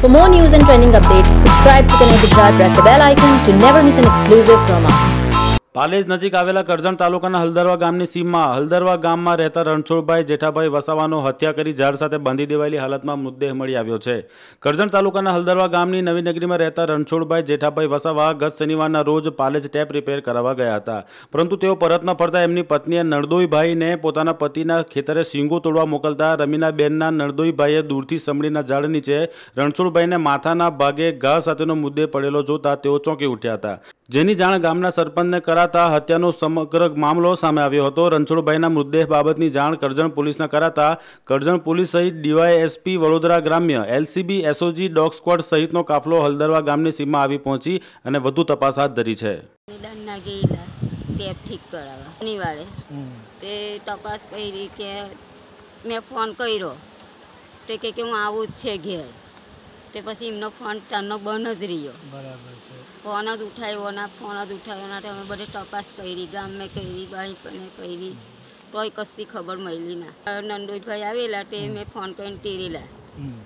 For more news and trending updates, subscribe to Connect Gujarat, press the bell icon to never miss an exclusive from us. Palej નજીક આવેલા કરજણ તાલુકાના હલદરવા ગામની સીમમાં હલદરવા ગામમાં રહેતા રણછોડભાઈ જેઠાભાઈ વસાવાનો હત્યા કરી ઝાડ સાથે બાંધી દેવાયેલી હાલતમાં મૃતદેહ મળી આવ્યો છે. કરજણ તાલુકાના હલદરવા ગામની નવી નગરીમાં રહેતા રણછોડભાઈ જેઠાભાઈ વસાવા ગત શનિવારના રોજ પાલેજ ટેપ રિપેર કરાવવા ગયા હતા. પરંતુ તેઓ પરત ન ફરતા એમની પત્નીએ નળદોઈભાઈને પોતાના પતિના ખેતરે સિંગો તોડવા મોકલતા રમીનાબેનના નળદોઈભાઈએ દૂરથી સમડીના ઝાડ નીચે રણછોડભાઈને માથાના ભાગે ઘા સાથેનો મુદ્દે પડેલો જોતા તેઓ ચોંકી ઉઠ્યા હતા. જેની જાણ ગામના સરપંચને કરાતા હત્યાનો સમગ્ર મામલો સામે આવ્યો હતો. રણછોડભાઈના મૃતદેહ બાબતની જાણ કરજણ પોલીસને કરાતા કરજણ પોલીસ સહિત ડીવાયએસપી વડોદરા ગ્રામ્ય એલસીબી એસઓજી ડોગ સ્ક્વોડ સહિતનો કાફલો હલદરવા ગામની સીમા આવી પહોંચી અને વધુ તપાસ હાથ ધરી છે. ટેપ ઠીક કરાવવા. શનિવારે તે તપાસ કરી કે મેં ફોન કર્યો. તે કહે કે હું આવું જ છે ઘેર. તે પછી એમનો ફોન ચારનો બંધ જ રહ્યો. બરાબર છે. ફોન જ ઉઠાવ્યો ના ફોન જ ઉઠાવ્યો ના અમે બધે તપાસ કરી ગામે કરી બાઈ પણ કરી. તોય કશી ખબર મળી ના. નંદોઈભાઈ આવેલા તે મેં ફોન કરીને ટેરેલા.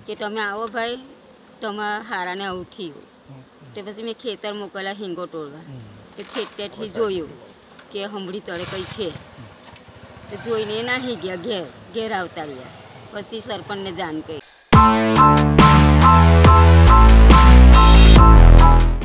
કે તમે આવો ભાઈ તમારા હારાને આવું થયું. તે પછી મેં ખેતર મોકલ્યા હિંગો તોડવા. તે છેટેથી જોયું કે હંભળી તળે કંઈ છે. તો જોઈને નાહી ગયા ઘેર ઘેર આવતા રહ્યા. પછી સરપંચને જાણ કરી.